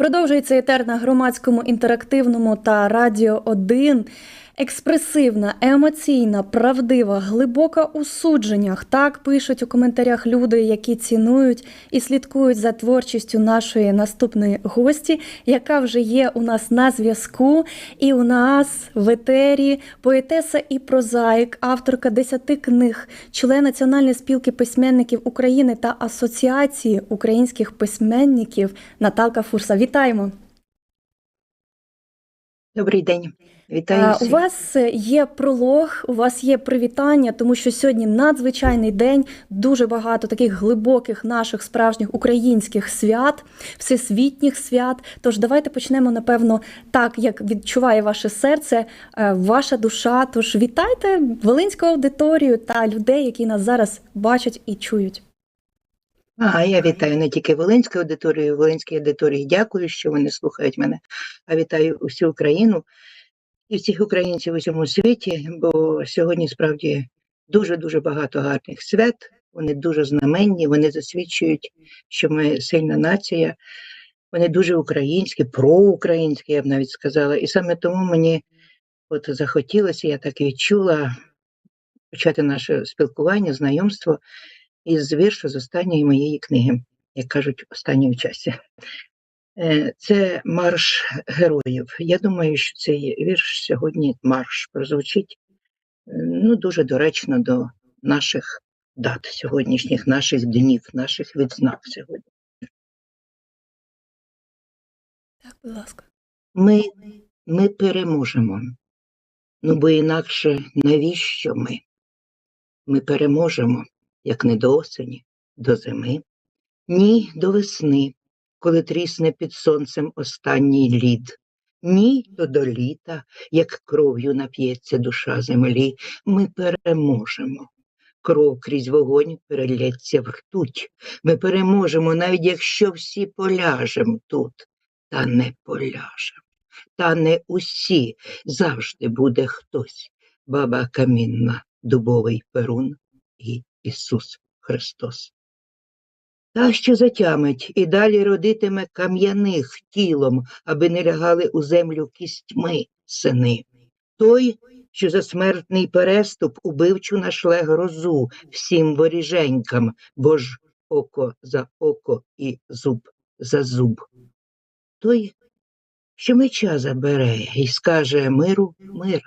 Продовжується етер на громадському інтерактивному та радіо 1. Експресивна, емоційна, правдива, глибока у судженнях. Так пишуть у коментарях люди, які цінують і слідкують за творчістю нашої наступної гості, яка вже є у нас на зв'язку. І у нас в етері поетеса і прозаїк, авторка десяти книг, член Національної спілки письменників України та Асоціації українських письменників Наталка Фурса. Вітаємо! Добрий день, вітаю У вас є пролог, у вас є привітання, тому що сьогодні надзвичайний день, дуже багато таких глибоких наших справжніх українських свят, всесвітніх свят. Тож давайте почнемо, напевно, так, як відчуває ваше серце, е, ваша душа. Тож вітайте Волинську аудиторію та людей, які нас зараз бачать і чують. А я вітаю не тільки Волинську аудиторію, Волинській аудиторії. Дякую, що вони слухають мене. А вітаю усю Україну і всіх українців у всьому світі, бо сьогодні справді дуже дуже багато гарних свят. Вони дуже знаменні, вони засвідчують, що ми сильна нація. Вони дуже українські, проукраїнські, я б навіть сказала. І саме тому мені от захотілося, я так і відчула почати наше спілкування, знайомство із віршу з останньої моєї книги, як кажуть, останньої часі. Е, Це марш героїв. Я думаю, що цей вірш сьогодні марш прозвучить ну, дуже доречно до наших дат сьогоднішніх, наших днів, наших відзнак сьогодні. Так, будь ласка. Ми, ми переможемо. Ну, бо інакше навіщо ми? Ми переможемо, як не до осені, до зими, ні до весни, коли трісне під сонцем останній лід. Ні, то до літа, як кров'ю нап'ється душа землі, ми переможемо. Кров крізь вогонь перелється в ртуть. Ми переможемо, навіть якщо всі поляжем тут, та не поляжем. Та не усі завжди буде хтось, баба камінна, дубовий перун і Ісус Христос. Та, що затямить і далі родитиме кам'яних тілом, аби не лягали у землю кістьми сини. Той, що за смертний переступ убивчу нашле грозу всім воріженькам, бо ж око за око і зуб за зуб. Той, що меча забере і скаже миру мир,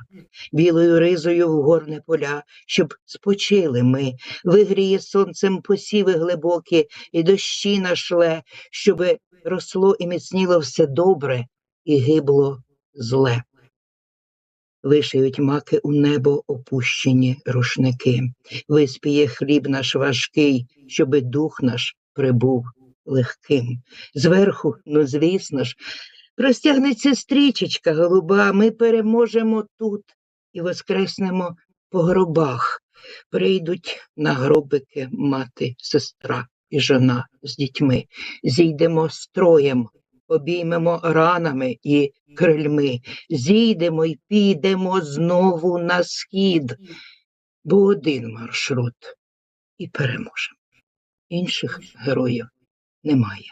білою ризою в горне поля, щоб спочили ми, вигріє сонцем посіви глибокі, і дощі нашле, щоби росло і міцніло все добре, і гибло зле. Вишиють маки у небо опущені рушники, виспіє хліб наш важкий, щоби дух наш прибув легким. Зверху, ну звісно ж, Простягнеться стрічечка голуба, ми переможемо тут і воскреснемо по гробах. Прийдуть на гробики мати, сестра і жона з дітьми. Зійдемо строєм, обіймемо ранами і крильми, зійдемо й підемо знову на схід, бо один маршрут і переможемо. Інших героїв немає.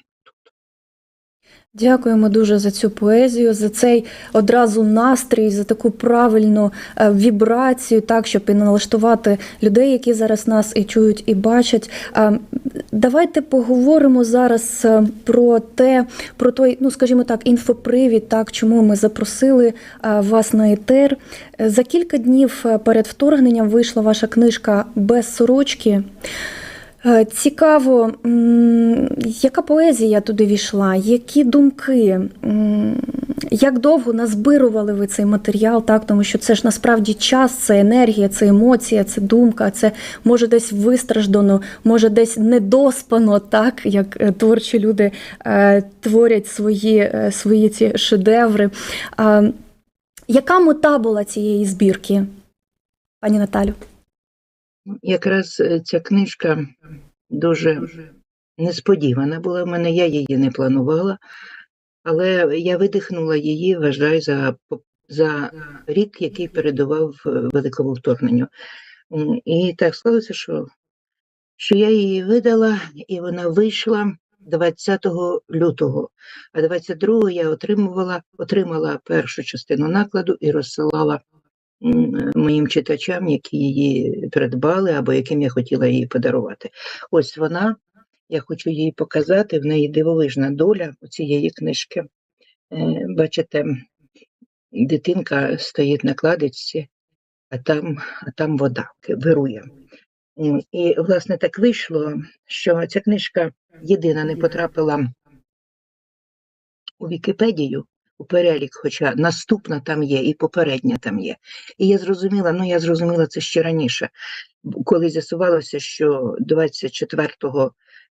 Дякуємо дуже за цю поезію, за цей одразу настрій, за таку правильну е, вібрацію, так щоб і налаштувати людей, які зараз нас і чують, і бачать. Е, Давайте поговоримо зараз е, про те, про той, ну скажімо так, інфопривід, так чому ми запросили вас на етер. За кілька днів перед вторгненням вийшла ваша книжка без сорочки. Е, Цікаво, яка поезія туди війшла, які думки, як довго назбирували ви цей матеріал, так? тому що це ж насправді час, це енергія, це емоція, це думка, це може десь вистраждано, може десь недоспано, так, як е, творчі люди е, творять свої, свої ці шедеври. Яка мета була цієї збірки, пані Наталю? Якраз е, ця книжка дуже несподівана була в мене, я її не планувала, але я видихнула її, вважаю, за, за рік, який передував е, великому вторгненню. І так склалося, що, що я її видала, і вона вийшла 20 лютого, а 22 я отримувала, отримала першу частину накладу і розсилала моїм читачам, які її придбали або яким я хотіла її подарувати. Ось вона, я хочу її показати, в неї дивовижна доля у цієї книжки. Е, Бачите, дитинка стоїть на кладочці, а там, а там вода вирує. І, власне, так вийшло, що ця книжка єдина не потрапила у Вікіпедію, перелік, хоча наступна там є, і попередня там є. І я зрозуміла, ну я зрозуміла це ще раніше, коли з'ясувалося, що 24-го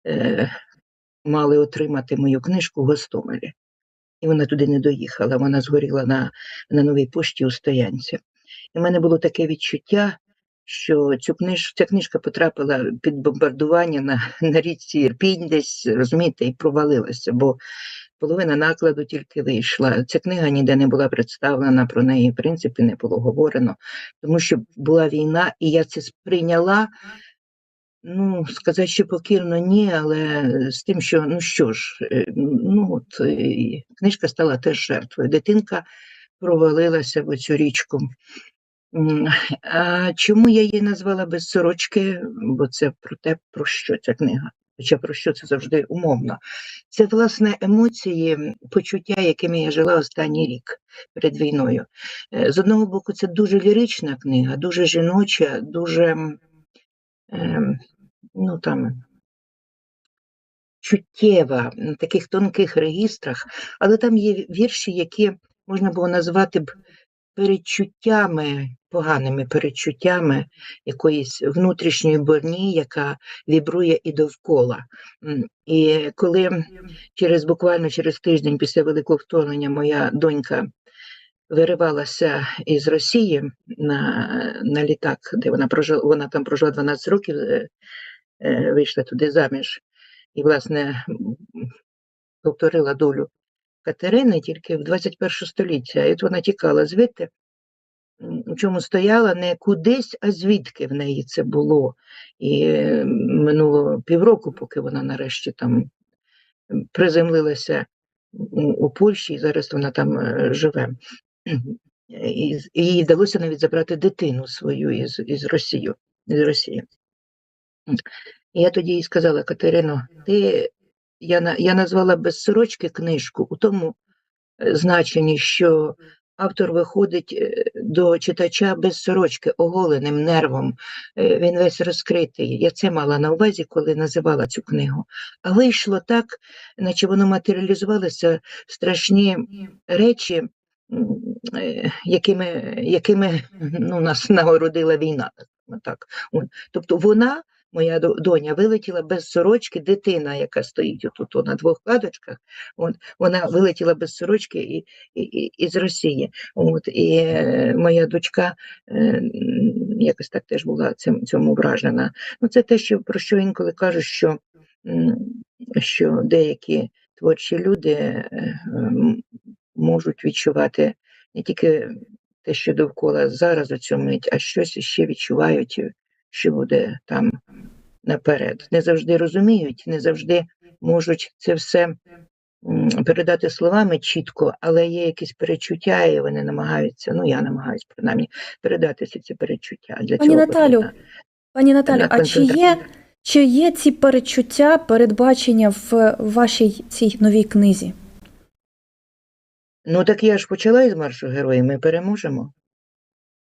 е, мали отримати мою книжку в Гостомелі. І вона туди не доїхала, вона згоріла на, на новій пошті у стоянці. І в мене було таке відчуття, що цю книж, ця книжка потрапила під бомбардування на, на річці Ірпінь десь, розумієте, і провалилася, бо половина накладу тільки вийшла. Ця книга ніде не була представлена, про неї, в принципі, не було говорено, тому що була війна, і я це сприйняла. Ну, сказати, що покірно ні, але з тим, що ну що ж, е, ну от е, книжка стала теж жертвою. Дитинка провалилася в цю річку. А чому я її назвала без сорочки? Бо це про те, про що ця книга. Хоча про що це завжди умовно. Це, власне, емоції, почуття, якими я жила останній рік перед війною. Е, З одного боку, це дуже лірична книга, дуже жіноча, дуже ем, ну, там, чуттєва, на таких тонких регістрах, але там є вірші, які можна було назвати б перечуттями, поганими перечуттями якоїсь внутрішньої борні, яка вібрує і довкола. І коли через буквально через тиждень після великого вторгнення моя донька виривалася із Росії на, на літак, де вона прожила, вона там прожила 12 років, е, е, вийшла туди заміж, і, власне, повторила долю Катерини тільки в 21 століття. І от вона тікала звідти, у чому стояла не кудись, а звідки в неї це було. І минуло півроку, поки вона нарешті там приземлилася у, Польщі, і зараз вона там е, живе. І, їй вдалося навіть забрати дитину свою із, із Росії. Із Росії. І я тоді їй сказала, Катерино, ти, я, я назвала без сорочки книжку у тому е, значенні, що автор виходить е, до читача без сорочки, оголеним нервом, е, він весь розкритий. Я це мала на увазі, коли називала цю книгу. А вийшло так, наче воно матеріалізувалося страшні речі, якими, якими ну, нас нагородила війна. Так. Тобто вона, моя доня, вилетіла без сорочки, дитина, яка стоїть отут на двох кладочках, от, вона вилетіла без сорочки і, і, і, із Росії. От, і е, моя дочка е, якось так теж була цим, цьому вражена. Ну, це те, що, про що інколи кажуть, що, що деякі творчі люди е, можуть відчувати не тільки те, що довкола зараз у цю мить, а щось іще відчувають, що буде там наперед. Не завжди розуміють, не завжди можуть це все передати словами чітко, але є якісь перечуття, і вони намагаються, ну я намагаюся принаймні передати всі ці перечуття. Для Пані цього Наталю, потрібна Пані Наталю, а чи є, чи є ці перечуття, передбачення в вашій цій новій книзі? Ну так я ж почала із маршу героїв, ми переможемо.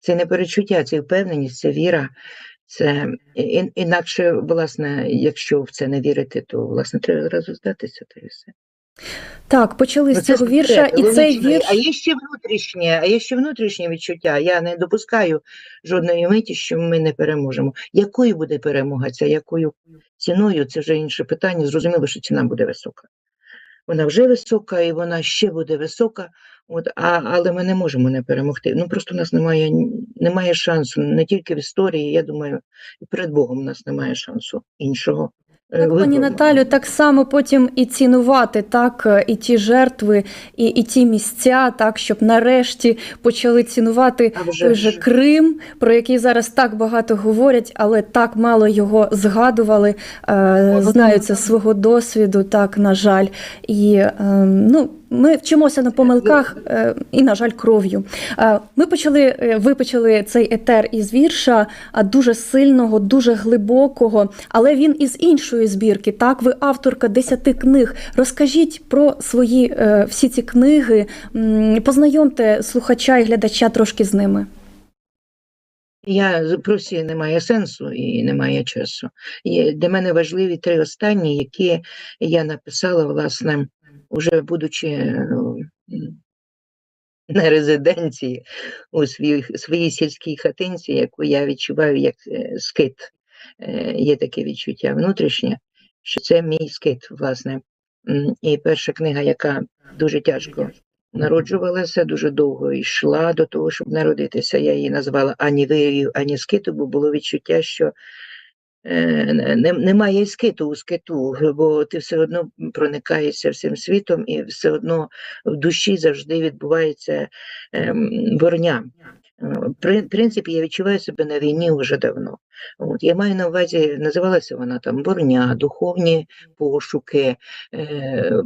Це не перечуття, це впевненість, це віра. Це інакше, власне, якщо в це не вірити, то власне треба зразу здатися, то і все. Так, почали Ну, з це цього вірша, і цей вірш. А є ще внутрішнє, а є ще внутрішнє відчуття. Я не допускаю жодної миті, що ми не переможемо. Якою буде перемога ця, якою ціною, це вже інше питання. Зрозуміло, що ціна буде висока. Вона вже висока і вона ще буде висока, от, а, але ми не можемо не перемогти. Ну просто у нас немає, немає шансу не тільки в історії, я думаю, і перед Богом у нас немає шансу іншого Так, пані. Наталю, так само потім і цінувати так е, і ті жертви, і, і ті місця, так щоб нарешті почали цінувати вже той же Крим, про який зараз так багато говорять, але так мало його згадували. Е, знаю це свого досвіду, так на жаль. І е, ну. Ми вчимося на помилках е, і, на жаль, кров'ю. Е, Ми почали, е, ви почали цей етер із вірша дуже сильного, дуже глибокого, але він із іншої збірки. Так, ви авторка десяти книг. Розкажіть про свої всі ці книги, познайомте слухача і глядача трошки з ними. Я про всі немає сенсу і немає часу. Для мене важливі три останні, які я написала, власне, уже будучи е, на резиденції у своїй, своїй сільській хатинці, яку я відчуваю як е, скит. Е, Є таке відчуття внутрішнє, що це мій скит, власне. І перша книга, яка дуже тяжко народжувалася, дуже довго йшла до того, щоб народитися. Я її назвала ані вирію, ані скиту, бо було відчуття, що немає скиту у скиту, бо ти все одно проникаєшся всім світом, і все одно в душі завжди відбувається ем, борня. В принципі, я відчуваю себе на війні вже давно. От, я маю на увазі, називалася вона там борня, духовні пошуки, е,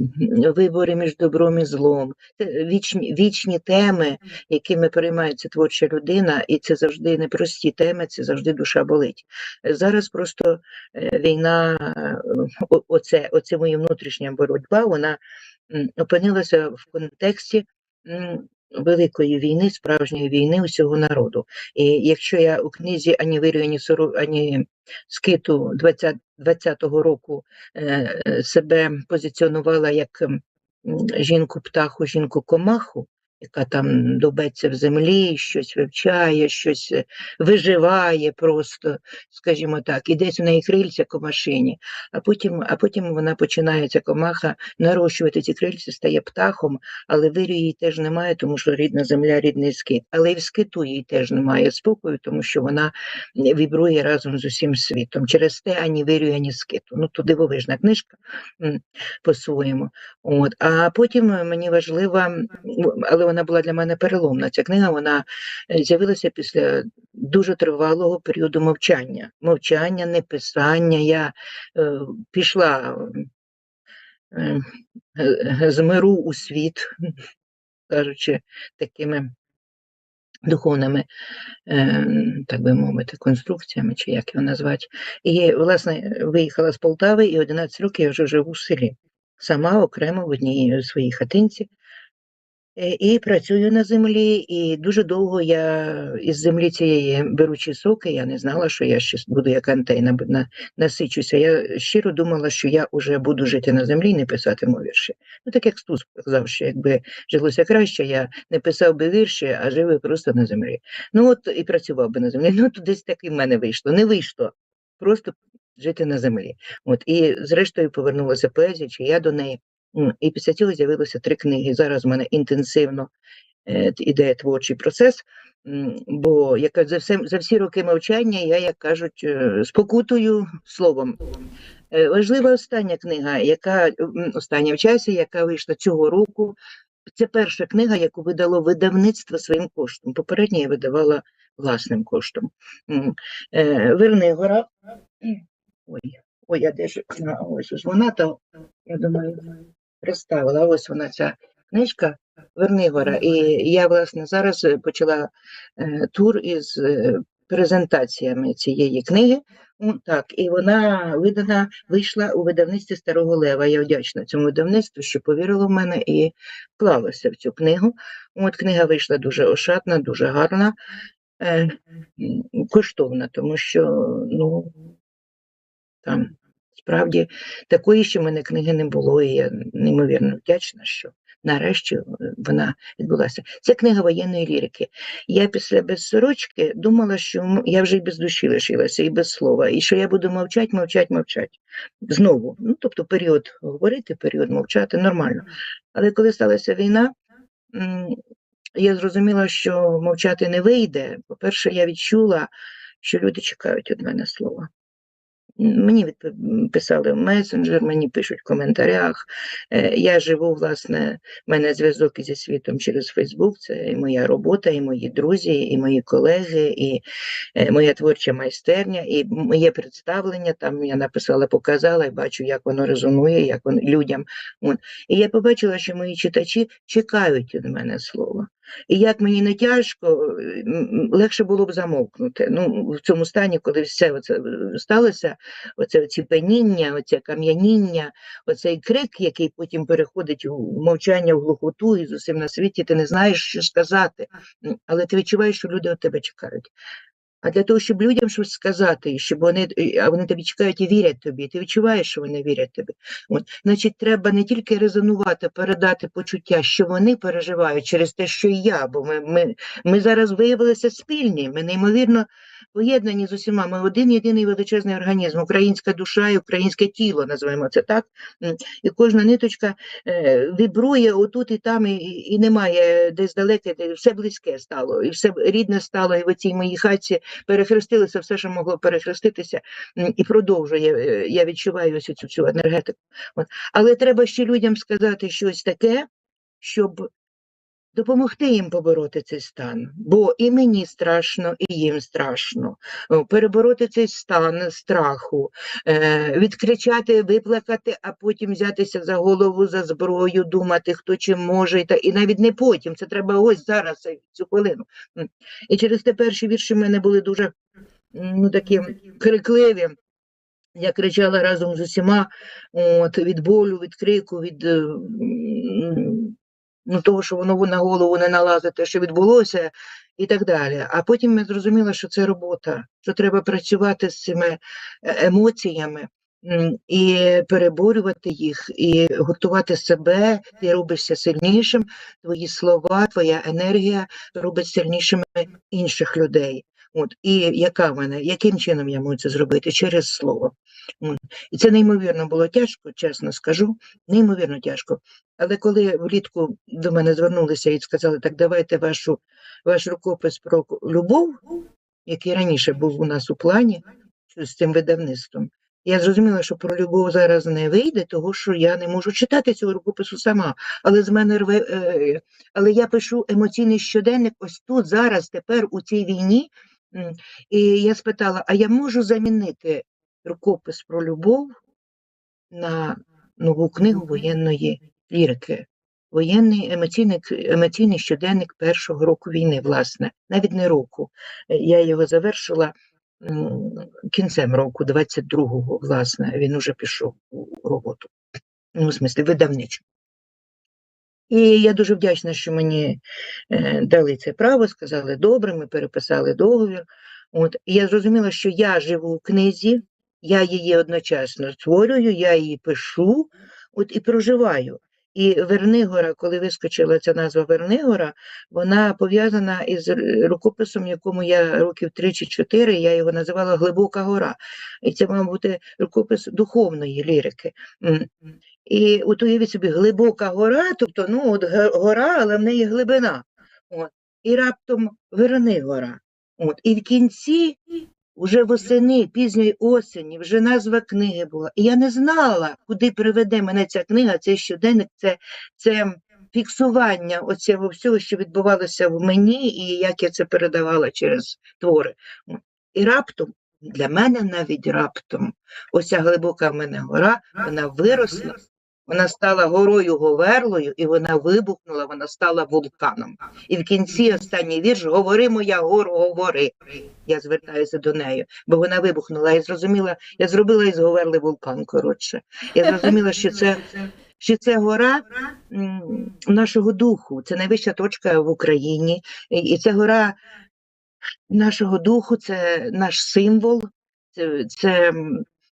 вибори між добром і злом, вічні, вічні теми, якими переймається творча людина, і це завжди непрості теми, це завжди душа болить. Зараз просто е, війна, е, оце, оце моя внутрішня боротьба, вона опинилася в контексті великої війни, справжньої війни усього народу. І якщо я у книзі ані вирю, ані сору, ані скиту 20, 20-го року е, себе позиціонувала як жінку птаху, жінку комаху, яка там добеться в землі, щось вивчає, щось е, виживає просто, скажімо так, і десь у неї крильця комашині, а потім, а потім вона починає комаха нарощувати ці крильця, стає птахом, але вирю їй теж немає, тому що рідна земля, рідний скит. Але і в скиту їй теж немає спокою, тому що вона вібрує разом з усім світом. Через те ані вирю, ані скиту. Ну, то дивовижна книжка по-своєму. От. А потім е, мені важлива, але вона була для мене переломна. Ця книга вона е, з'явилася після дуже тривалого періоду мовчання. Мовчання, неписання. Я е, пішла е, е, з миру у світ, кажучи, такими духовними, е, так би мовити, конструкціями, чи як його назвати. І, власне, виїхала з Полтави, і 11 років я вже живу в селі. Сама окремо в одній своїй хатинці. Е, І працюю на землі, і дуже довго я із землі цієї беручи соки, я не знала, що я ще буду як антейна, на, насичуся. Я щиро думала, що я вже буду жити на землі і не писатиму вірші. Ну, так як Стус сказав, що якби жилося краще, я не писав би вірші, а жив би просто на землі. Ну от і працював би на землі. Ну, то десь так і в мене вийшло. Не вийшло. Просто жити на землі. От, і зрештою повернулася поезія, чи я до неї. І після цього з'явилося три книги. Зараз в мене інтенсивно е, іде творчий процес. Бо яка за все за всі роки мовчання я, як кажуть, е, спокутую словом. Е, Важлива остання книга, яка остання в часі, яка вийшла цього року. Це перша книга, яку видало видавництво своїм коштом. Попередня я видавала власним коштом. Вернигора. Ой, ой, я де ж а, ось вона то, я думаю, представила. Ось вона ця книжка Вернигора. І я, власне, зараз е, почала е, тур із е, презентаціями цієї книги. Так, і вона видана, вийшла у видавництві Старого Лева. Я вдячна цьому видавництву, що повірило в мене і вклалося в цю книгу. От книга вийшла дуже ошатна, дуже гарна, е, коштовна, тому що ну, там справді такої ще в мене книги не було, і я неймовірно вдячна, що нарешті е, вона відбулася. Це книга воєнної лірики. Я після безсорочки думала, що я вже і без душі лишилася, і без слова, і що я буду мовчать, мовчать, мовчать. Знову. Ну, тобто період говорити, період мовчати нормально. Але коли сталася війна, я зрозуміла, що мовчати не вийде. По-перше, я відчула, що люди чекають від мене слова. Мені писали в месенджер, мені пишуть в коментарях. Е, Я живу, власне, в мене зв'язок зі світом через Фейсбук. Це і моя робота, і мої друзі, і мої колеги, і е, моя творча майстерня, і моє представлення. Там я написала, показала і бачу, як воно резонує, як воно людям. І я побачила, що мої читачі чекають від мене слова. І як мені не тяжко, легше було б замовкнути. Ну, в цьому стані, коли все це е, сталося, оце оціпеніння, оце кам'яніння, оцей крик, який потім переходить у мовчання, в глухоту, і з усім на світі ти не знаєш, що сказати. Але ти відчуваєш, що люди від тебе чекають. А для того, щоб людям щось сказати, щоб вони, а вони тобі чекають і вірять тобі, ти відчуваєш, що вони вірять тобі. От, значить, треба не тільки резонувати, передати почуття, що вони переживають через те, що і я, бо ми, ми, ми зараз виявилися спільні, ми неймовірно поєднані з усіма. Ми один єдиний величезний організм, українська душа і українське тіло, називаємо це так. І кожна ниточка е, вібрує отут і там, і, і немає десь далеке, де все близьке стало, і все рідне стало, і в цій моїй хаті перехрестилося все, що могло перехреститися, і продовжує. е, Я відчуваю ось цю, цю енергетику. Але треба ще людям сказати щось таке, щоб допомогти їм побороти цей стан. Бо і мені страшно, і їм страшно. Перебороти цей стан страху, е, відкричати, виплакати, а потім взятися за голову, за зброю, думати, хто чим може, і, навіть не потім. Це треба ось зараз, цю хвилину. І через те перші вірші в мене були дуже ну, такі крикливі. Я кричала разом з усіма от, від болю, від крику, від е, ну, того, що воно на голову не налазить, те, що відбулося, і так далі. А потім я зрозуміла, що це робота, що треба працювати з цими е, емоціями і переборювати їх, і готувати себе, ти робишся сильнішим, твої слова, твоя енергія робить сильнішими інших людей. От, і яка в мене, яким чином я можу це зробити? Через слово. От. І це неймовірно було тяжко, чесно скажу, неймовірно тяжко. Але коли влітку до мене звернулися і сказали, так давайте вашу, ваш рукопис про любов, який раніше був у нас у плані з цим видавництвом, я зрозуміла, що про любов зараз не вийде, тому що я не можу читати цього рукопису сама. Але з мене рве, е, але я пишу емоційний щоденник ось тут, зараз, тепер у цій війні. І я спитала: а я можу замінити рукопис про любов на нову книгу воєнної лірики? Воєнний емоційний, емоційний щоденник першого року війни, власне, навіть не року. Е, Я його завершила кінцем року, 22-го, власне, він уже пішов у роботу. Ну, в смислі, видавничу. І я дуже вдячна, що мені е, дали це право, сказали добре, ми переписали договір. От, і я зрозуміла, що я живу у книзі, я її одночасно створюю, я її пишу от, і проживаю. І Вернигора, коли вискочила ця назва Вернигора, вона пов'язана із рукописом, якому я років 3 чи 4, я його називала Глибока гора. І це мав бути рукопис духовної лірики. І от уявіть собі, глибока гора, тобто ну, от гора, але в неї глибина. От. І раптом Вернигора. От. І в кінці, вже восени, пізньої осені, вже назва книги була. І я не знала, куди приведе мене ця книга, цей щоденник, це, це фіксування оцього всього, що відбувалося в мені, і як я це передавала через твори. От. І раптом, для мене навіть раптом, оця глибока в мене гора, вона виросла, вона стала горою Говерлою, і вона вибухнула, вона стала вулканом. І в кінці останній вірш говори, моя гору, говори. Я звертаюся до неї, бо вона вибухнула. Я зрозуміла, я зробила із Говерли вулкан. Коротше, я зрозуміла, що це. Що це гора нашого духу, це найвища точка в Україні, і це гора нашого духу, це наш символ, це, це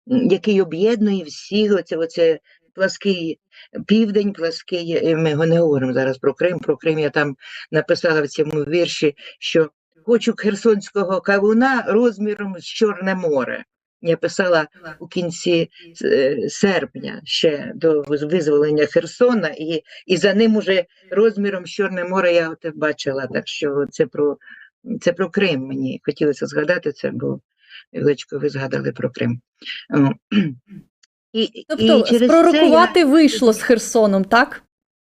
який об'єднує всіх. Оце, оце плаский південь, плаский. Ми не говоримо зараз про Крим. Про Крим я там написала в цьому вірші, що хочу херсонського кавуна розміром з Чорне море. Я писала у кінці е, серпня ще до визволення Херсона, і, і за ним уже розміром з Чорне море я от бачила. Так що це про це про Крим мені хотілося згадати це, бо Величко, ви згадали про Крим. І, Тобто і через пророкувати це вийшло з Херсоном, так?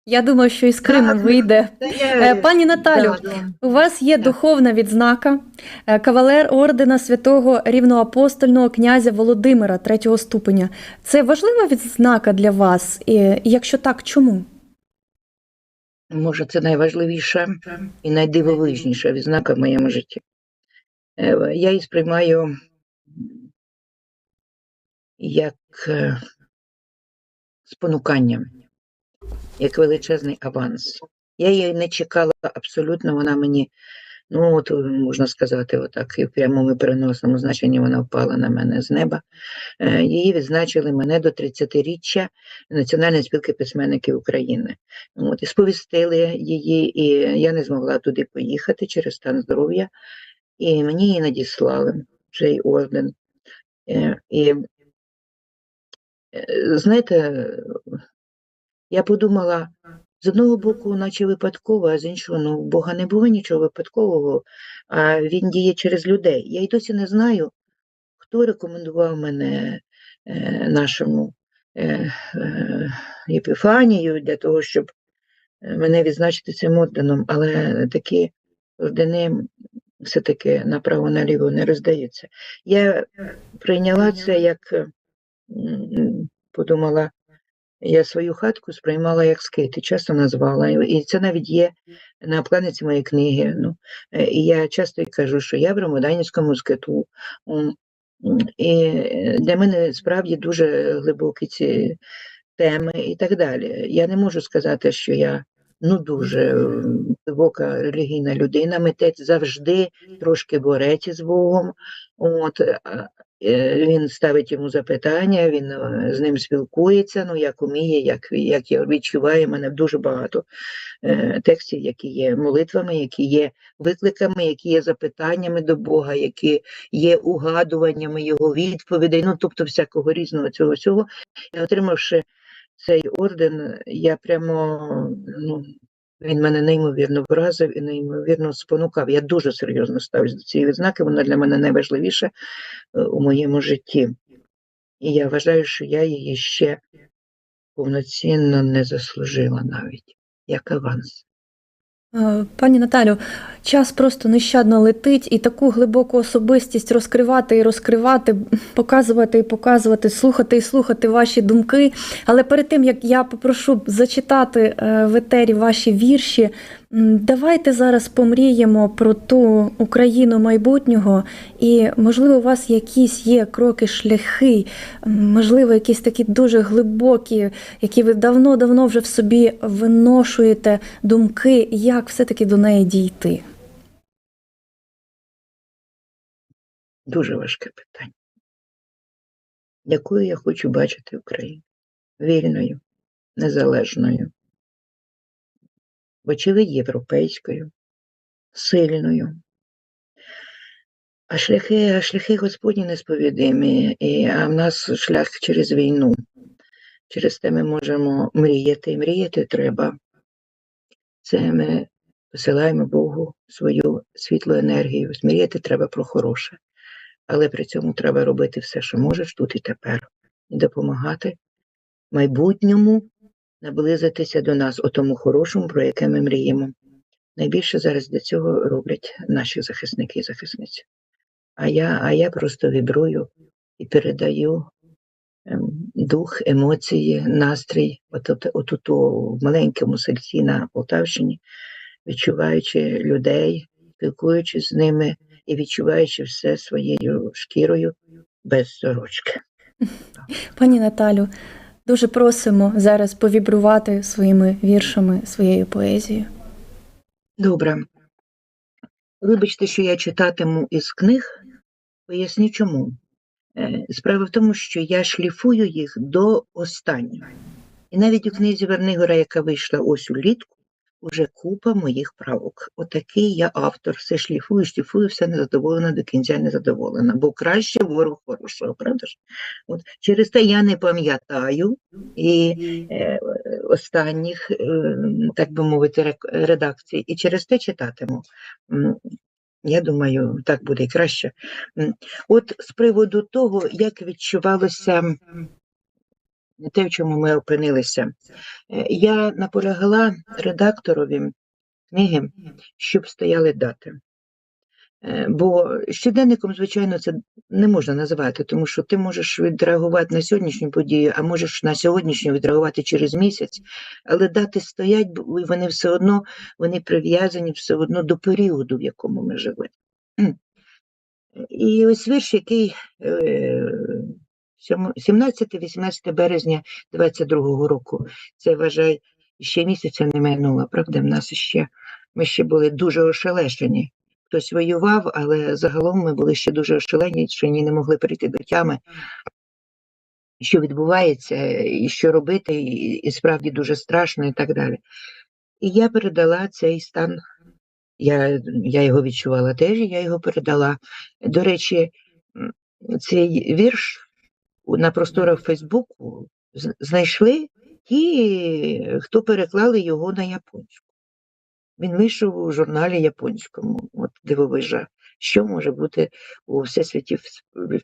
Я думаю, що і з Кримом Так. вийде. я, я- Е, Пані Наталю, Да, да. у вас є Так. духовна відзнака, е, кавалер ордена святого рівноапостольного князя Володимира третього ступеня. Це важлива відзнака для вас? І якщо так, чому? Може, це найважливіша і найдивовижніша відзнака в моєму житті. Е, Я її сприймаю як е, спонукання, як величезний аванс. Я її не чекала абсолютно, вона мені, ну от е, можна сказати, отак, і в прямому переносному значенні вона впала на мене з неба. Е, Її відзначили мене до 30-річчя Національної спілки письменників України. От, і сповістили її, і я не змогла туди поїхати через стан здоров'я, і мені її надіслали, цей орден. Е, І е, знаєте, я подумала, з одного боку, наче випадково, а з іншого, ну, в Бога не було нічого випадкового, а він діє через людей. Я й досі не знаю, хто рекомендував мене е, нашому е, е, Єпіфанію для того, щоб е, мене відзначити цим орденом, але такі ордени все-таки направо-наліво не роздаються. Я прийняла це як е, подумала, я свою хатку сприймала як скит і часто назвала. І це навіть є на обкладинці моєї книги. Ну, е, і я часто й кажу, що я в Рамаданівському скиту. І е, для мене справді дуже глибокі ці теми і так далі. Я не можу сказати, що я ну дуже глибока релігійна людина. Митець завжди трошки бореться з Богом. От, він ставить йому запитання, він е, з ним спілкується, ну як уміє, як, як я відчуваю, в мене дуже багато е, текстів, які є молитвами, які є викликами, які є запитаннями до Бога, які є угадуваннями його відповідей, ну тобто всякого різного цього всього. І отримавши цей орден, я прямо ну, він мене неймовірно вразив і неймовірно спонукав. Я дуже серйозно ставлюсь до цієї відзнаки, вона для мене найважливіша е, у моєму житті. І я вважаю, що я її ще повноцінно не заслужила навіть, як аванс. Е, Пані Наталю, час просто нещадно летить, і таку глибоку особистість розкривати і розкривати, показувати і показувати, слухати і слухати ваші думки. Але перед тим як я попрошу зачитати е, в етері ваші вірші, давайте зараз помріємо про ту Україну майбутнього, і можливо, у вас якісь є кроки, шляхи, можливо, якісь такі дуже глибокі, які ви давно-давно вже в собі виношуєте думки, як все-таки до неї дійти. Дуже важке питання. Якою я хочу бачити Україну? Вільною, незалежною, вочевидь, європейською, сильною. А шляхи, а шляхи Господні несповідимі, і, а в нас шлях через війну. Через те ми можемо мріяти, і мріяти треба. Це ми посилаємо Богу свою світлу енергію. Мріяти треба про хороше але при цьому треба робити все, що можеш тут і тепер, і допомагати майбутньому наблизитися до нас, у тому хорошому, про яке ми мріємо. Найбільше зараз для цього роблять наші захисники і захисниці. А я, а я просто вібрую і передаю ем, дух, емоції, настрій, от, от, от, в маленькому сельці на Полтавщині, відчуваючи людей, спілкуючись з ними і відчуваючи все своєю шкірою без сорочки. Пані Наталю, дуже просимо зараз повібрувати своїми віршами, своєю поезією. Добре. Вибачте, що я читатиму із книг, поясню чому. Е, Справа в тому, що я шліфую їх до останнього. І навіть у книзі Вернигора, яка вийшла ось улітку, уже купа моїх правок. Отакий я автор. Все шліфую, шліфую, все незадоволена до кінця незадоволена. Бо краще ворог хорошого, правда ж? От через те я не пам'ятаю і е, останніх, е, так би мовити, редакцій, і через те читатиму. Я думаю, так буде і краще. От з приводу того, як відчувалося те, в чому ми опинилися, Е, я наполягла редакторові книги, щоб стояли дати. Е, Бо щоденником, звичайно, це не можна називати, тому що ти можеш відреагувати на сьогоднішню подію, а можеш на сьогоднішню відреагувати через місяць, але дати стоять, вони все одно вони прив'язані все одно до періоду, в якому ми живемо. І ось вірш, який е, 17-18 березня 22-го року, це вважай, ще місяця не минуло, правда, в нас ще, ми ще були дуже ошелешені. Хтось воював, але загалом ми були ще дуже ошелені, що ні не могли прийти до тями, що відбувається, і що робити, і, і справді дуже страшно, і так далі. І я передала цей стан. Я, я його відчувала теж, і я його передала. До речі, цей вірш на просторах Фейсбуку знайшли ті, хто переклали його на японську. Він вийшов у журналі японському, от дивовижа. Що може бути у всесвіті, в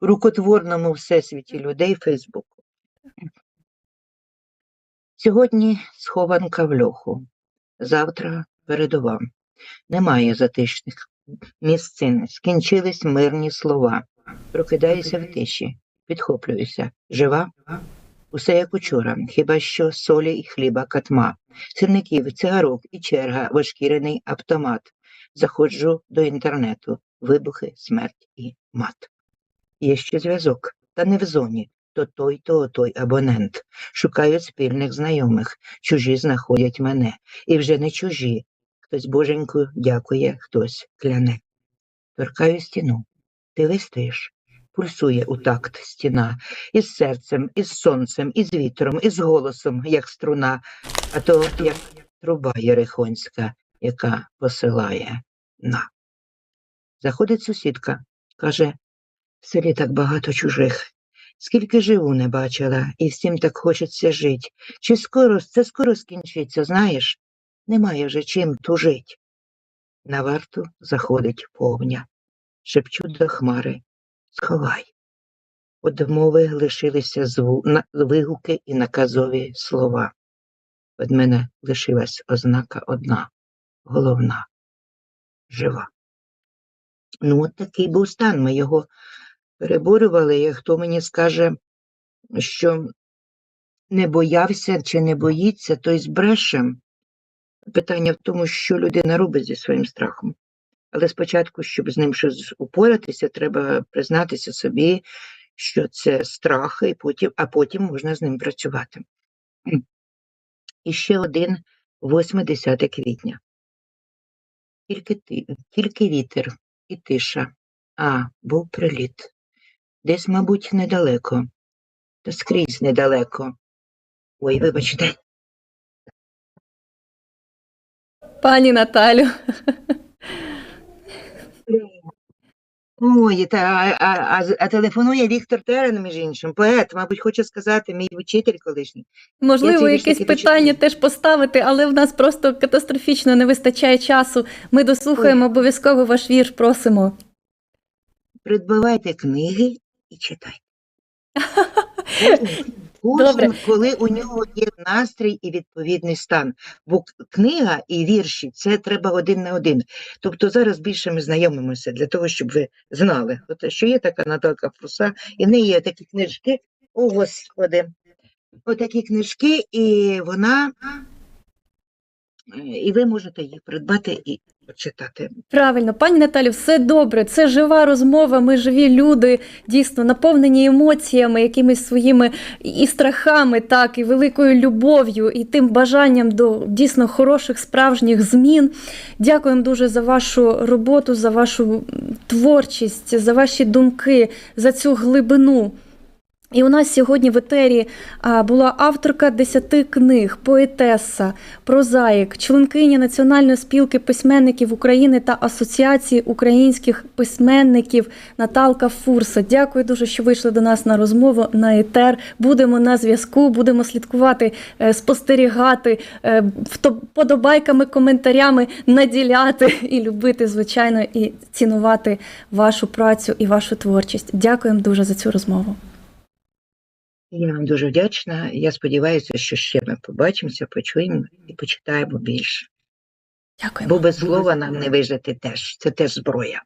рукотворному всесвіті людей Фейсбуку? Сьогодні схованка в льоху, завтра передова. Немає затишних місцин, скінчились мирні слова. Прокидаюся в тиші, підхоплююся. Жива? Усе як учора, хіба що солі і хліба катма, сирників, цигарок і черга, вишкірений автомат. Заходжу до інтернету, вибухи, смерть і мат. Є ще зв'язок, та не в зоні. То той, то той абонент. Шукаю спільних знайомих, чужі знаходять мене. І вже не чужі. Хтось боженьку дякує, хтось кляне. Торкаю стіну. Ти вистоїш. Пульсує у такт стіна, із серцем, із сонцем, із вітром, із голосом, як струна, а то як труба єрихонська, яка посилає на. Заходить сусідка, каже, в селі так багато чужих. Скільки живу не бачила, і всім так хочеться жить. Чи скоро це скоро скінчиться, знаєш? Немає вже чим тужить. На варту заходить повня. Шепчу до хмари. Сховай. Од мови лишилися зву... на... вигуки і наказові слова. Від мене лишилась ознака одна, головна, жива. Ну, от такий був стан. Ми його переборювали. І хто мені скаже, що не боявся чи не боїться, той збреше. Питання в тому, що людина робить зі своїм страхом. Але спочатку, щоб з ним щось упоратися, треба признатися собі, що це страх, і потім, а потім можна з ним працювати. І ще один 8-10 квітня. Тільки, ти, тільки вітер і тиша. А, був приліт. Десь, мабуть, недалеко, та скрізь недалеко. Ой, вибачте, Пані Наталю. Ой, та, а, а, а, а телефонує Віктор Терен, між іншим, поет, мабуть, хоче сказати, мій вчитель колишній. Можливо, якесь питання вчитель. теж поставити, але в нас просто катастрофічно не вистачає часу. Ми дослухаємо обов'язково ваш вірш, просимо. Придбавайте книги і читайте. Кожен- Добре. коли у нього є настрій і відповідний стан. Бо книга і вірші це треба один на один. Тобто зараз більше ми знайомимося для того, щоб ви знали, От, що є така Наталка Фруса, і в неї є такі книжки. О, Господи, отакі книжки, і вона, і ви можете їх придбати і почитати. Правильно, пані Наталі, все добре. Це жива розмова. Ми живі люди, дійсно наповнені емоціями, якимись своїми і страхами, так, і великою любов'ю, і тим бажанням до дійсно хороших справжніх змін. Дякуємо дуже за вашу роботу, за вашу творчість, за ваші думки, за цю глибину. І у нас сьогодні в етері була авторка десяти книг, поетеса, прозаїк, членкиня Національної спілки письменників України та Асоціації українських письменників Наталка Фурса. Дякую дуже, що вийшли до нас на розмову на етер. Будемо на зв'язку, будемо слідкувати, е, спостерігати, е, подобайками, коментарями наділяти і любити, звичайно, і цінувати вашу працю і вашу творчість. Дякуємо дуже за цю розмову. Я вам дуже вдячна. Я сподіваюся, що ще ми побачимося, почуємо і почитаємо більше. Дякую. Бо без слова нам не вижити теж. Це теж зброя.